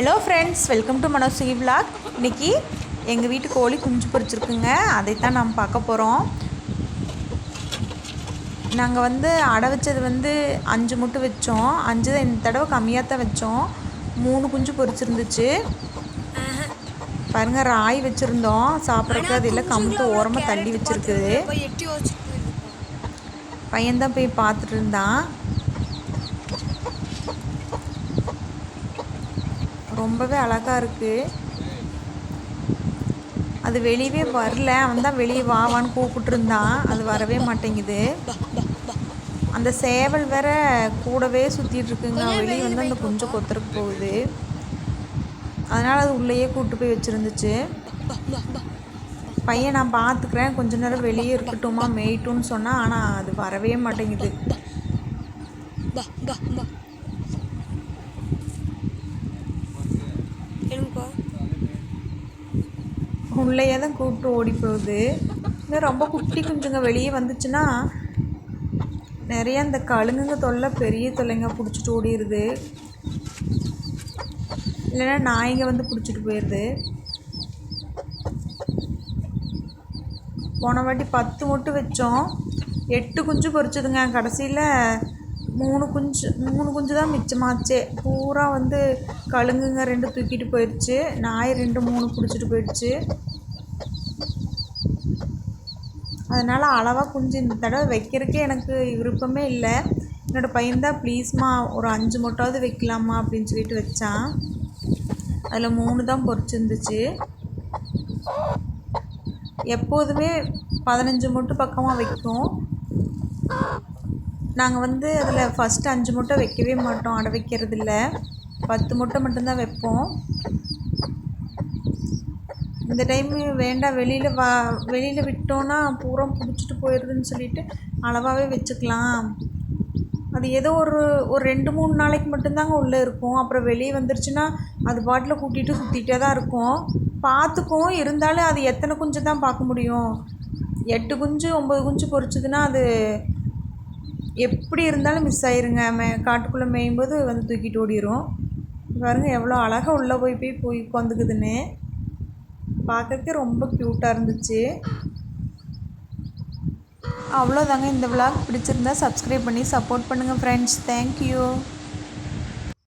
Hello friends welcome to மனோசுகி vlog இன்னைக்கு எங்கள் வீட்டு கோழி குஞ்சு பொரிச்சிருக்குங்க. அதைத்தான் நாம் பார்க்க போகிறோம் நாங்கள் வந்து அடை வச்சது வந்து அஞ்சு முட்டை வச்சோம். அஞ்சு தான் இந்த தடவை கம்மியாக தான் வச்சோம். மூணு குஞ்சு பொரிச்சிருந்துச்சு. பாருங்க ராய் வச்சுருந்தோம். சாப்பிட்றதுக்கு அது இல்லை கமுத்து ஓரமாக தள்ளி வச்சுருக்குது. போய் எட்டி வச்சுட்டு பையன்தான் போய் பார்த்துட்டு இருந்தான். ரொம்பவே அழகா இருக்கு. அது வெளியவே வரல. அவன் தான் வெளியே வா வான்னு கூப்பிட்டு இருந்தான் அது வரவே மாட்டேங்குது. அந்த சேவல் வேற கூடவே சுற்றிட்டு இருக்குங்க. வெளியே வந்து அந்த குஞ்சு கொத்துறக்கு போகுது. அதனால் அது உள்ளேயே கூப்பிட்டு போய் வச்சுருந்துச்சு. பையன் நான் பார்த்துக்கிறேன் கொஞ்ச நேரம் வெளியே இருக்கட்டுமா மேய்ட்டும்னு சொன்னால் ஆனால் அது வரவே மாட்டேங்குது. உள்ளேயே தான் கூப்பிட்டு ஓடி போகுது இன்னும் ரொம்ப குட்டி குஞ்சுங்க வெளியே வந்துச்சுன்னா நிறைய இந்த கழுங்குங்க தொல்லை பெரிய தொல்லைங்க பிடிச்சிட்டு ஓடிடுது இல்லைன்னா நாய்ங்க வந்து பிடிச்சிட்டு போயிடுது போன வாட்டி பத்து மொட்டு வச்சோம். எட்டு குஞ்சு பொறிச்சதுங்க கடைசியில். மூணு குஞ்சு மூணு குஞ்சு தான் மிச்சமாச்சே பூரா வந்து கழுங்குங்க ரெண்டு தூக்கிட்டு போயிடுச்சு. நாய் ரெண்டு மூணு பிடிச்சிட்டு போயிடுச்சு. அதனால் அளவாக குஞ்சு இந்த தடவை வைக்கிறதுக்கே எனக்கு விருப்பமே இல்லை. என்னோடய பையன்தான் ப்ளீஸ்மா ஒரு அஞ்சு மொட்டாவது வைக்கலாமா அப்படின்னு சொல்லிட்டு வச்சான். அதில் மூணு தான் பொரிச்சிருந்துச்சு எப்போதுமே பதினஞ்சு மொட்டு பக்கமாக வைக்கும். நாங்கள் வந்து அதில் ஃபஸ்ட்டு அஞ்சு முட்டை வைக்கவே மாட்டோம். அடை வைக்கிறது இல்லை பத்து முட்டை மட்டும்தான் வைப்போம். இந்த டைம் வேண்டாம் வெளியில் வா வெளியில் விட்டோன்னா பூரா பிடிச்சிட்டு போயிடுதுன்னு சொல்லிட்டு அளவாகவே வச்சுக்கலாம். அது ஏதோ ஒரு ஒரு ரெண்டு மூணு நாளைக்கு மட்டும்தாங்க உள்ளே இருக்கும். அப்புறம் வெளியே வந்துருச்சுன்னா அது பாட்டில் கூட்டிகிட்டு சுற்றிட்டே தான் இருக்கும். பார்த்துக்கும். இருந்தாலும் அது எத்தனை குஞ்சு தான் பார்க்க முடியும். எட்டு குஞ்சு ஒம்பது குஞ்சு பொரிச்சதுன்னா அது எப்படி இருந்தாலும் மிஸ் ஆயிருங்க. மே காட்டுக்குள்ளே மேயும்போது வந்து தூக்கிட்டு ஓடிடும் பாருங்கள் எவ்வளோ அழகாக உள்ளே போய் போய் போய் உட்காந்துக்குதுன்னு. பார்க்கறதுக்கே ரொம்ப க்யூட்டாக இருந்துச்சு. அவ்வளோதாங்க இந்த விளாக் பிடிச்சிருந்தா சப்ஸ்கிரைப் பண்ணி சப்போர்ட் பண்ணுங்கள் ஃப்ரெண்ட்ஸ் தேங்க்யூ